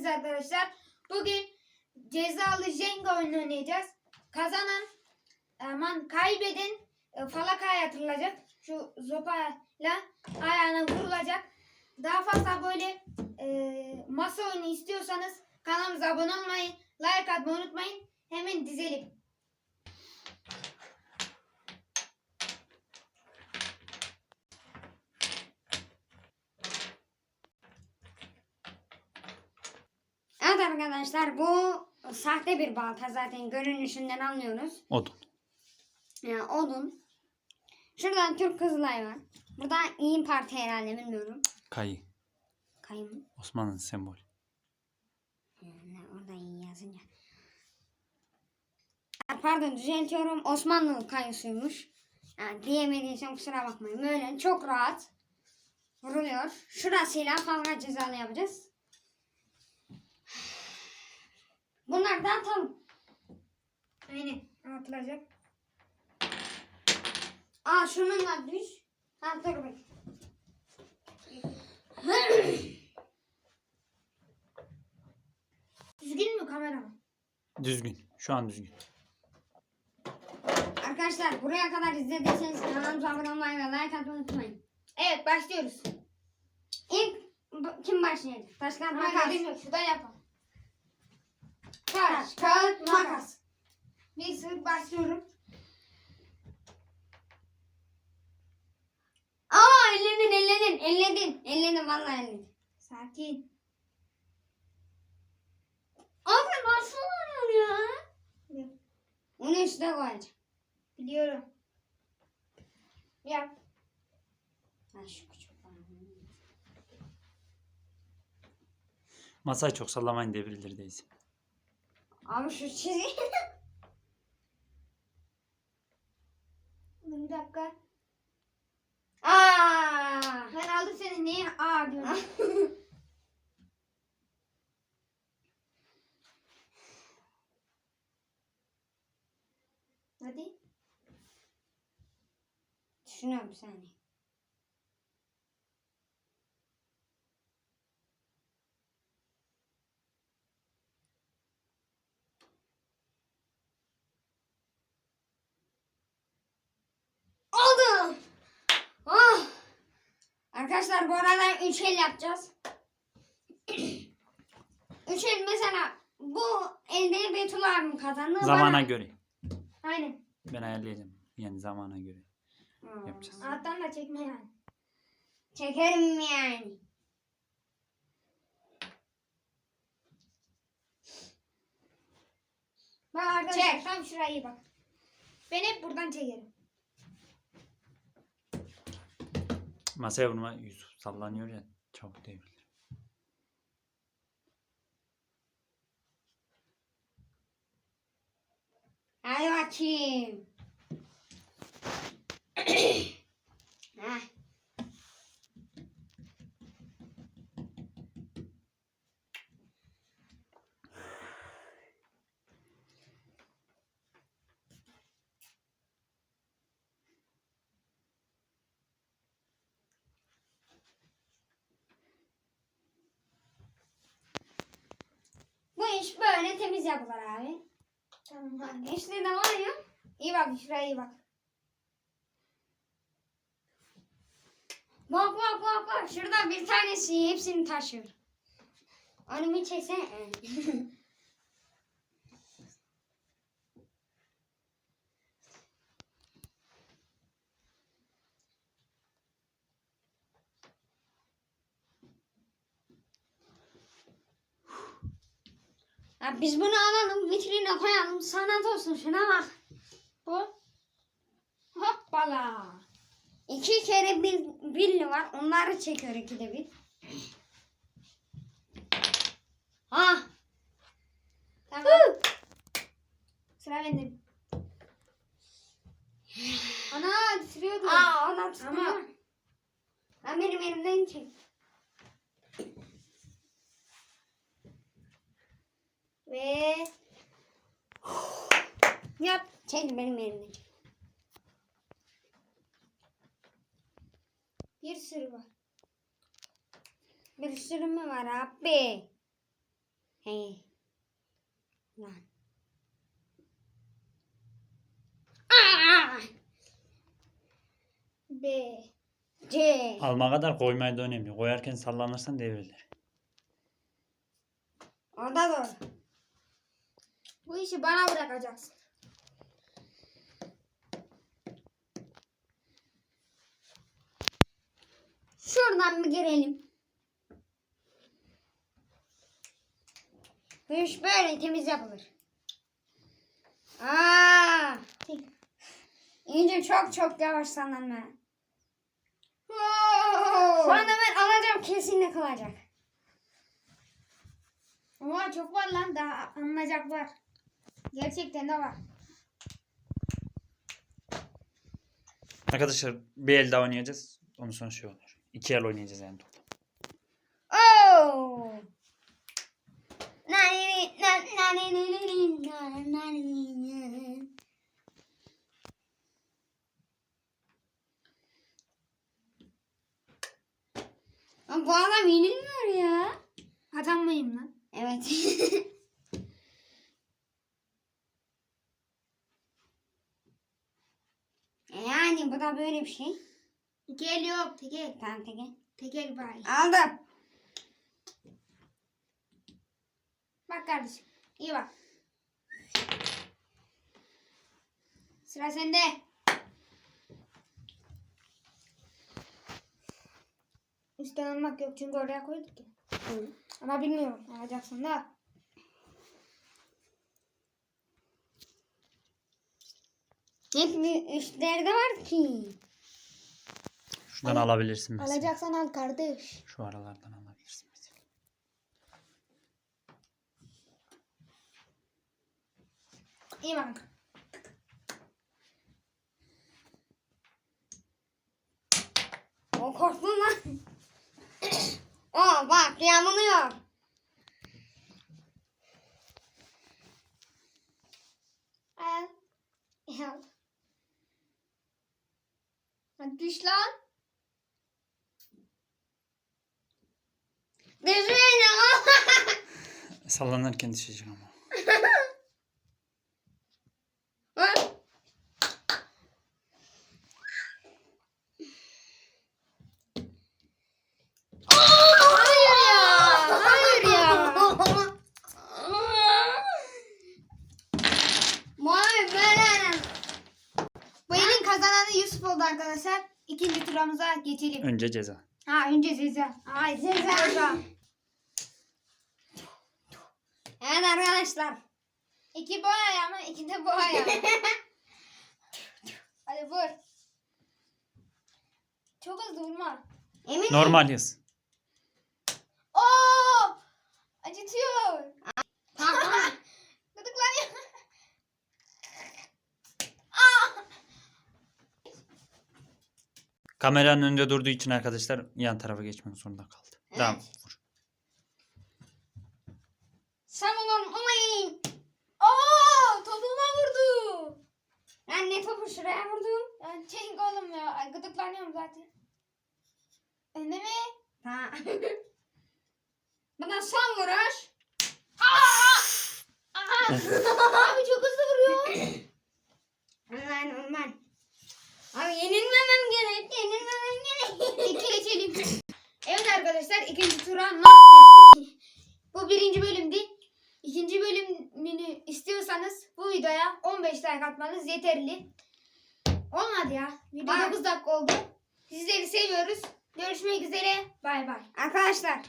geldiniz arkadaşlar. Bugün cezalı Jenga oyunu oynayacağız. Kazanan aman kaybeden e, falakaya atılacak. Şu zopayla ayağına vurulacak. Daha fazla böyle e, masa oyunu istiyorsanız kanalımıza abone olmayı, like atmayı unutmayın. Hemen dizelim. Arkadaşlar bu sahte bir balta zaten görünüşünden anlıyoruz. Odun. Yani odun. Şuradan Türk Kızılay var. Burada İYİ Parti herhalde bilmiyorum. Kayı. Kayım. Osmanlı'nın sembolü. Yani orada iyi yazınca. Pardon düzeltiyorum. Osmanlı kayısıymış. Yani diyemediysem kusura bakmayın. Böyle çok rahat vuruluyor. Şurasıyla kavga cezalı yapacağız. Bunları da atalım. Aynen atılacak. Aa şununla düş. Ha dur bak. Düzgün mü kameraman? Düzgün. Şu an düzgün. Arkadaşlar buraya kadar izlediyseniz kanalımıza abone olmayı ve like atmayı unutmayın. Evet başlıyoruz. İlk kim başlayacak? Taş kağıt Makas. Şuradan yapalım. Taş, kağıt, makas. Bir sıfır başlıyorum. Aa elledin elledin elledin. Elledin vallahi elledin. Sakin. Abi nasıl oluyor ya? Onu üstüne koyacağım. Biliyorum. Yap. Ha şu küçük. Masayı çok sallamayın devrilir değilse. Abi şu çizgi. Bir dakika. Aa. Ben aldım seni. Niye aa diyorum. Hadi. Düşünüyorum bir saniye. Oldu. Oh. Arkadaşlar bu arada üç el yapacağız. üç el mesela bu elde Betül abim kazandı. Zamana bana- göre. Aynen. Ben ayarlayacağım. Yani zamana göre. Hmm. yapacağız. Alttan da çekme yani. Çekerim yani. Bak arkadaşlar Çek. tam şuraya iyi bak. Ben hep buradan çekerim. Masaya vurma Yusuf sallanıyor ya. Çabuk devrilir. Hadi bakayım. Heh. Bu böyle temiz yapılır abi. Tamam hadi. İşte de var ya. İyi bak şuraya iyi bak. Bak bak bak bak. Şurada bir tanesi hepsini taşıyor. Onu bir çeksene. Ya biz bunu alalım, vitrine koyalım, sanat olsun. Şuna bak. Bu. Hoppala. İki kere bir, birli var. Onları çekiyor ikide bir. Ha. Tamam. Sıra bende. Ana düşürüyordu. Aa ona tutma. Ama- Ben benim elimden çek. Ve Yap. Çek benim elimden çek. bir sürü var. Bir sürü mü var abi? Hey. Lan. Aa! B. C. Alma kadar koymayı da önemli. Koyarken sallanırsan devrilir. O da doğru. Bu işi bana bırakacaksın. Şuradan bir girelim. Bu iş böyle temiz yapılır. Aa! İnce çok çok yavaş sallanma. Şu anda ben alacağım kesinlikle kalacak. Ama çok var lan daha anlayacak var. Gerçekten de var. Arkadaşlar bir el daha oynayacağız. Ondan sonra şey olur. İki el oynayacağız yani toplam. Oh! Yani bu da böyle bir şey. İki el yok. Tek el. Tamam peki. Tek el bari. Aldım. Bak kardeşim. İyi bak. Sıra sende. Üstten almak yok çünkü oraya koyduk ya. Ama bilmiyorum. Alacaksın da. Hep üstlerde var ki. Şuradan alabilirsin mesela. Alacaksan al kardeş. Şu aralardan alabilirsin mesela. İyi bak. O korktum lan. Aa bak yağmuluyor. Al. Al. Düş lan. Düşmeyin ama. Sallanırken düşecek ama. Hayır ya. Kazananı Yusuf oldu arkadaşlar. İkinci turamıza geçelim. Önce ceza. Ha önce Ceza. Ay Ceza. Evet arkadaşlar. İki boy ayağımı, iki de boy ayağımı. Hadi vur. Çok hızlı vurma. Emin Normal yaz. Oo! Acıtıyor. Tamam. Gıdıklanıyor. Aa! Kameranın önünde durduğu için arkadaşlar yan tarafa geçmek zorunda kaldı. Tamam. Vur. Savunun umayın. Oo! Topuma vurdu. Ben ne topu şuraya vurdum. Yani çek oğlum ya. Ay, gıdıklanıyorum zaten. Önde mi? Ha. Bana son vuruş. Aa! Abi çok hızlı vuruyor. Normal normal. Abi yenilmemem gerek. Yenilmemem gerek. İki geçelim. Evet arkadaşlar ikinci tura nasıl geçtik? Bu birinci bölümdü. İkinci bölümünü istiyorsanız bu videoya 15 like atmanız yeterli. Olmadı ya. Video Bak. 9 dakika oldu. Sizleri seviyoruz. Görüşmek üzere. Bay bay. Arkadaşlar